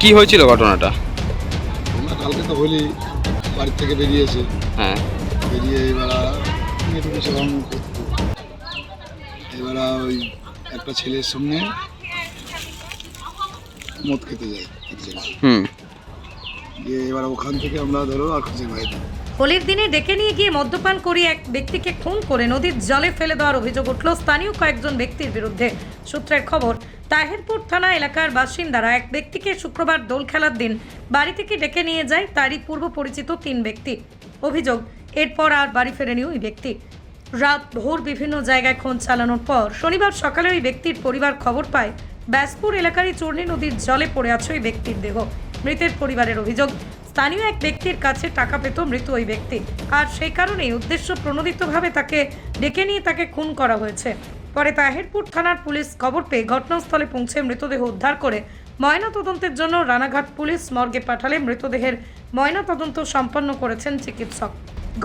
কি হয়েছিল ঘটনাটা? আমরা কালকে তো হোলি বাড়ির থেকে বেরিয়েছে। হ্যাঁ। বেরিয়ে এবার মেয়েটু কিছু রং করতো। এবার ওই একটা ছেলের সঙ্গে মদ খেতে এক জায়গায়। হুম। দিয়ে এবার ওখান থেকে আমরা ধরো আকাশের বাইরে হোলির দিনে ডেকে নিয়ে গিয়ে মদ্যপান করিয়ে এক ব্যক্তিকে খুন করে নদীর জলে ফেলে দেওয়ার অভিযোগ উঠল স্থানীয় কয়েকজন ব্যক্তির বিরুদ্ধে। সূত্রের খবর তাহিরপুর থানা এলাকার বাসিন্দারা এক ব্যক্তিকে শুক্রবার দোল খেলার দিন বাড়ি থেকে ডেকে নিয়ে যায় তারই পূর্ব পরিচিত তিন ব্যক্তি। অভিযোগ, এরপর আর বাড়ি ফেরেনি ওই ব্যক্তি। রাত ভোর বিভিন্ন জায়গায় খোঁজ চালানোর পর শনিবার সকালে ওই ব্যক্তির পরিবার খবর পায়, ব্যাসপুর এলাকারই চূর্ণী নদীর জলে পড়ে আছে ওই ব্যক্তির দেহ। মৃতের পরিবারের অভিযোগ, স্থানীয় এক ব্যক্তির কাছে টাকা পেত মৃত ওই ব্যক্তি। আর সেই কারণেই উদ্দেশ্য প্রণোদিতভাবে তাকে ডেকে নিয়ে তাকে খুন করা হয়েছে। পরে তাহিরপুর থানার পুলিশ খবর পেয়ে ঘটনাস্থলে পৌঁছে মৃতদেহ উদ্ধার করে ময়না তদন্তের জন্য রানাঘাট পুলিশ মর্গে পাঠালে মৃতদেহের ময়না তদন্ত সম্পন্ন করেছেন চিকিৎসক।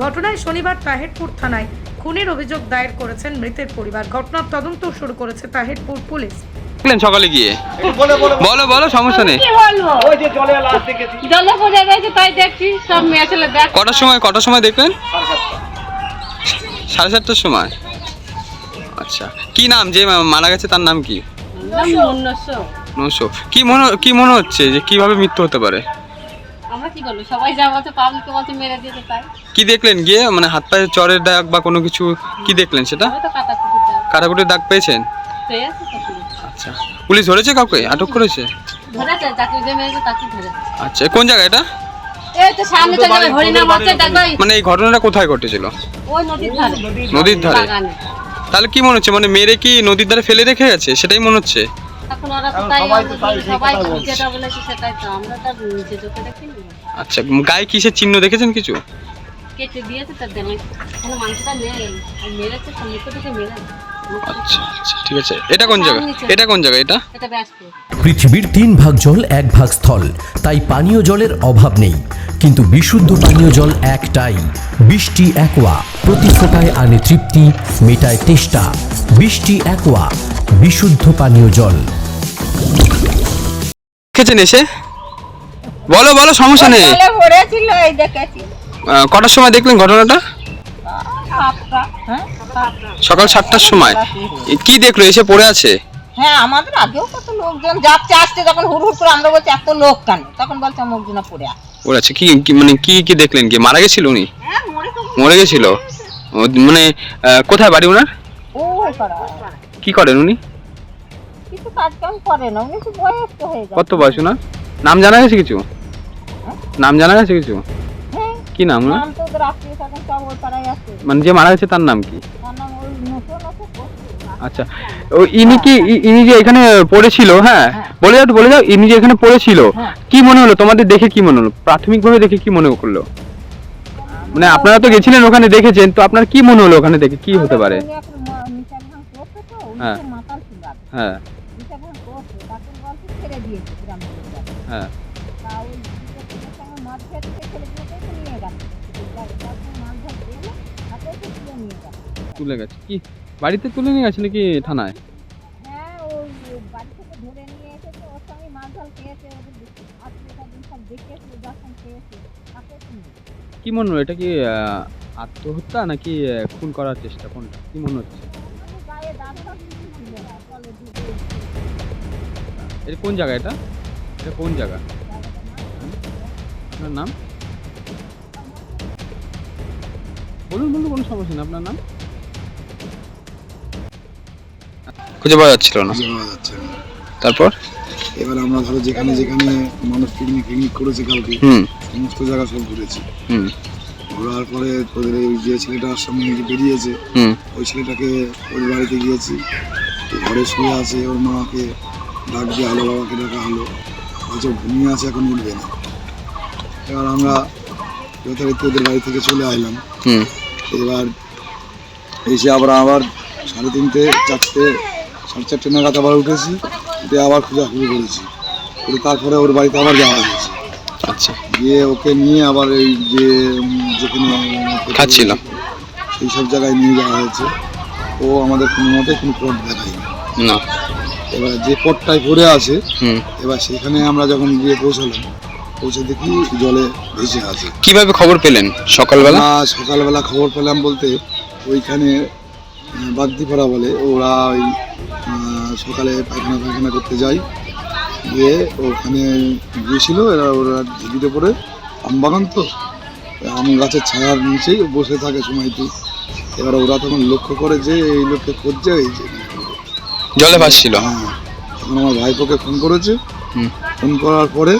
ঘটনায় শনিবার তাহিরপুর থানায় খুনের অভিযোগ দায়ের করেছেন মৃতের পরিবার। ঘটনার তদন্ত শুরু করেছে তাহিরপুর পুলিশ। দেখলেন সকালে গিয়ে? বলো বলো সমস্যা নেই। জলে পড়ে গেছে তাই দেখছি সব মেয়ে ছেলে দেখ কটার সময় কটার সময় দেখলেন সাড়ে সাতটার সময়? আচ্ছা। কি নাম? যে মারা গেছে তার নাম কি? নশো কি মনে কি মনে হচ্ছে যে কীভাবে মৃত্যু হতে পারে? আমরা কি সবাই যা মেরে দেখলেন? গিয়ে মানে হাত পায়ে চরের দাগ বা কোনো কিছু কি দেখলেন সেটা? কাটাকুটির দাগ। পেয়েছেন। আচ্ছা। পুলিশ ধরেছে কাউকে? আটক করেছে? আচ্ছা কোন জায়গা এটা? মানে এই ঘটনাটা কোথায় ঘটেছিল? নদীর ধারে। তাহলে কি মনে হচ্ছে? মানে মেরে কি নদীর ধারে ফেলে রেখে গেছে? সেটাই মনে হচ্ছে। এখন ওরা তো তাই সবাই যেটা বলেছে। সেটাই তো আমরা তো আর নিচে চোখে দেখিনি। আচ্ছা গায়ে কিসের চিহ্ন দেখেছেন কিছু? কেটে দিয়েছে তার দেনে কোনো মানুষটা নেই। মেরেছে সমস্ত থেকে মেরে আচ্ছা আচ্ছা ঠিক আছে। এটা কোন জায়গা? এটা কোন জায়গা এটা? এটা পৃথিবীর তিন ভাগ জল এক ভাগ স্থল। তাই পানীয় জলের অভাব নেই। কিন্তু বিশুদ্ধ পানীয় জল একটাই। বৃষ্টি একোয়া। প্রতি ফোটায় আনে তৃপ্তি মেটায় তেষ্টা। বৃষ্টি একোয়া। বিশুদ্ধ পানীয় জল। দেখেছেন এসে? বলো বলো সমস্যা নেই। কটার সময় দেখলেন ঘটনাটা। সকাল সাতটার সময়? কি দেখল? এসে পড়ে আছে? হ্যাঁ আমাদের আগেও কত লোকজন যাচ্ছে আসছে যখন হুড় হুড় করে আমরা বলছি এত লোক কেন? তখন বলছে মুখজনা পড়ে আছে। পড়ে আছে। কি কি- মানে কি কি দেখলেন কি? মারা গেছিল উনি? হ্যাঁ মরে গেছিল? মানে কোথায় বাড়ি ওনার? কি করেন উনি? কিছু কাজ কাম করে না উনি তো বয়স্ক হয়ে গেছে। কত বয়স ওনার? নাম জানা গেছে কিছু? নাম জানা গেছে কিছু? হ্যাঁ কি নাম আছে। মানে যে মারা গেছে তার নাম কি? আচ্ছা ও ইনি কি ইনি যে এখানে পড়েছিল হ্যাঁ? বলে যাও বলে যাও ইনি যে এখানে পড়েছিল কি মনে হলো? তোমাদের দেখে কি মনে হলো? প্রাথমিকভাবে দেখে কি মনে করল? মানে আপনারা তো গেছিলেন ওখানে দেখেছেন তো আপনার কি মনে হলো ওখানে দেখে? কি হতে পারে? হ্যাঁ। হ্যাঁ। নিচার নিয়ে তুলে গেছে। কি? বাড়িতে তুলে নিয়ে গেছে নাকি থানায়? হ্যাঁ ওই বাড়ি থেকে ধরে নিয়ে এসেছে ওর সঙ্গে মাছ খেয়েছে ওদের আত্মীয় স্বজন সব দেখেছে যখন খেয়েছে তাকে তো নিয়ে গেছে। কি মনে হলো? এটা কি আত্মহত্যা নাকি খুন করার চেষ্টা? কোনটা? কি মনে হচ্ছে? এটা কোন জায়গা এটা? এটা কোন জায়গা? আপনার নাম? বলুন বলুন কোনো সমস্যা নেই। আপনার নাম? খুঁজে পাওয়া যাচ্ছিল না। খুঁজে পাওয়া যাচ্ছে না। তারপর? এবার আমরা ধরো যেখানে যেখানে মানুষ পিকনিক পিকনিক করেছে কালকে হুম। সমস্ত জায়গা সব ঘুরেছি। হুম। ঘোরার পরে ওদের এই যে ছেলেটার সঙ্গে যে বেরিয়েছে হুম। ওই ছেলেটাকে ওর বাড়িতে গিয়েছি। তো ঘরে শুয়ে আছে ওর মাকে ডাক দিয়ে হলো বাবাকে ডাকা হলো। বলছে ঘুমিয়ে আছে এখন উঠবে না। এবার আমরা যথারীতি ওদের বাড়ি থেকে চলে আসলাম হুম। এবার এসে আবার আবার সাড়ে তিনটে চারটে সাড়ে চারটে নাগাদ আবার উঠেছি উঠে আবার খোঁজাখুঁজি করেছি। করে তারপরে ওর বাড়িতে আবার যাওয়া হয়েছে। আচ্ছা। গিয়ে ওকে নিয়ে আবার এই যে যেখানে খাচ্ছিল। সেই সব জায়গায় নিয়ে যাওয়া হয়েছে। ও আমাদের কোনো মতে কোনো পথ দেখায়নি। না। এবার যে পথটায় পড়ে আছে হুম। এবার সেখানে আমরা যখন গিয়ে পৌঁছালাম পৌঁছে দেখি জলে ভেসে আছে কীভাবে খবর পেলেন? সকালবেলা? সকালবেলা খবর পেলাম বলতে ওইখানে বাগদিপাড়া বলে। ওরা ওই সকালে পায়খানা পায়খানা করতে যায়। গিয়ে ওখানে গিয়েছিল এরা ওরা ঝুঁকিতে পড়ে। আম বাগান তো? আম গাছের ছায়ার নিচেই বসে থাকে সময়টি। এবার ওরা তখন লক্ষ্য করে যে এই লোককে খুঁজছে এই যে জলে ভাসছিল? হ্যাঁ। তখন আমার ভাইপোকে ফোন করেছে। ফোন করার পরে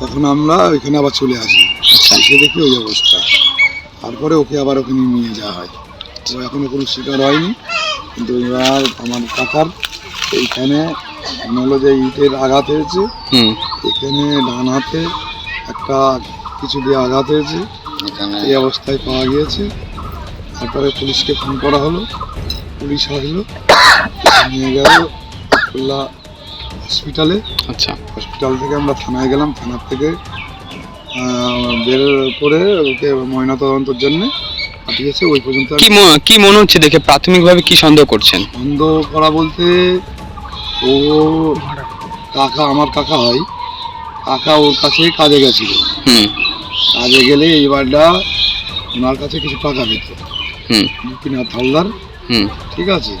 তখন আমরা ওইখানে আবার চলে আসি। আচ্ছা। এসে দেখি ওই অবস্থা। তারপরে ওকে আবার ওখানে নিয়ে যাওয়া হয়। ও এখনও কোনো শিকার হয়নি। কিন্তু এবার আমার কাকার এইখানে হলো যে ইটের আঘাত হয়েছে এখানে ডান হাতে একটা কিছু দিয়ে আঘাত হয়েছে। এই অবস্থায় পাওয়া গিয়েছে। তারপরে পুলিশকে ফোন করা হলো। পুলিশ আসলো। নিয়ে গেল হসপিটালে। আচ্ছা। হসপিটাল থেকে আমরা থানায় গেলাম থানার থেকে বের করে ওকে ময়নাতদন্তের জন্য পাঠিয়েছে। ওই পর্যন্ত কি ম- কি মনে হচ্ছে দেখে? প্রাথমিকভাবে কি সন্দেহ করছেন? বন্ধ করা বলতে ও কাকা আমার কাকা হয় কাকা ওর কাছে কাজে গেছিল। হুম। কাজে গেলে এইবারটা ওনার কাছে কিছু টাকা পেত। হুম। গোপীনাথ হালদার হুম। ঠিক আছে?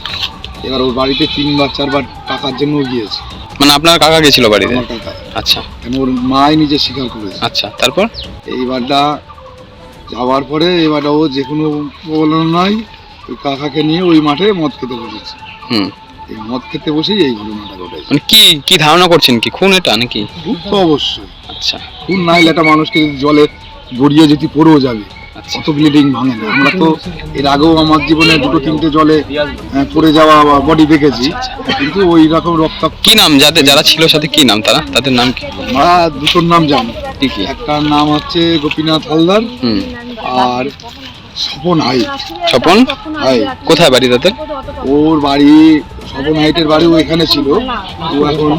এবার ওর বাড়িতে তিনবার চারবার টাকার জন্য গিয়েছে। মানে আপনার কাকা গেছিল বাড়িতে? আমার আচ্ছা। কেন ওর মাই নিজে স্বীকার করেছে। আচ্ছা তারপর? এইবারটা যাওয়ার পরে এবারটা ও যে কোনো প্রবলেম নয় ওই কাকাকে নিয়ে ওই মাঠে মদ খেতে বসেছে। হুম। এই মদ খেতে বসেই এই ঘটনাটা ঘটেছে। মানে কি কি ধারণা করছেন কি? খুন এটা নাকি? খুব তো অবশ্যই। আচ্ছা। খুন নাইলে একটা মানুষকে যদি জলে গড়িয়ে যদি পড়েও যাবে অত ব্লিডিং ভাঙে না। আমরা তো এর আগেও আমার জীবনে দুটো তিনটে জলে পড়ে যাওয়া বডি দেখেছি কিন্তু ওই রকম রক্তাক্ত কি নাম যাদের যারা ছিল সাথে কি নাম তারা? তাদের নাম কি? আমরা দুটোর নাম জানি। একটার নাম হচ্ছে গোপীনাথ হালদার আর স্বপন হাই। স্বপন? হাই। কোথায় বাড়ি তাদের? ওর বাড়ি স্বপন হাইটের বাড়ি ও এখানে ছিল। ও এখন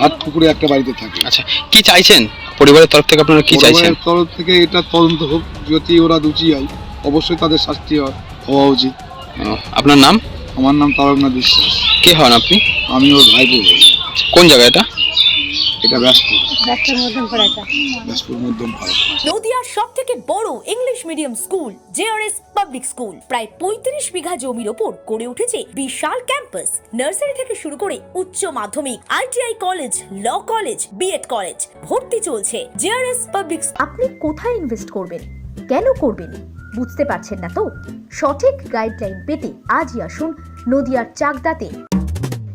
হাট পুকুরে একটা বাড়িতে থাকে। আচ্ছা কি চাইছেন? পরিবারের তরফ থেকে আপনারা কি চাইছেন? তরফ থেকে এটা তদন্ত হোক যদি ওরা দুচি হয় অবশ্যই তাদের শাস্তি হওয়া- উচিত। আপনার নাম? আমার নাম তারকনাথ বিশ্বাস। কে হন আপনি? আমি ওর হই। কোন জায়গা এটা? এটা ব্যাসপুর ডাক্তার মধ্যম পড়াটা। ব্যাসপুর মধ্যম পাড়া। নদিয়ার সব থেকে বড় English medium school JRS public school. প্রায় পঁয়ত্রিশ বিঘা জমির ওপর গড়ে উঠেছে বিশাল ক্যাম্পাস। নার্সারি থেকে শুরু করে উচ্চ মাধ্যমিক ITI college law college B Ed college ভর্তি চলছে জেআরএস পাবলিক আপনি কোথায় ইনভেস্ট করবেন? কেন করবেন? বুঝতে পারছেন না তো? সঠিক গাইডলাইন পেতে আজই আসুন নদিয়ার চাকদাতে।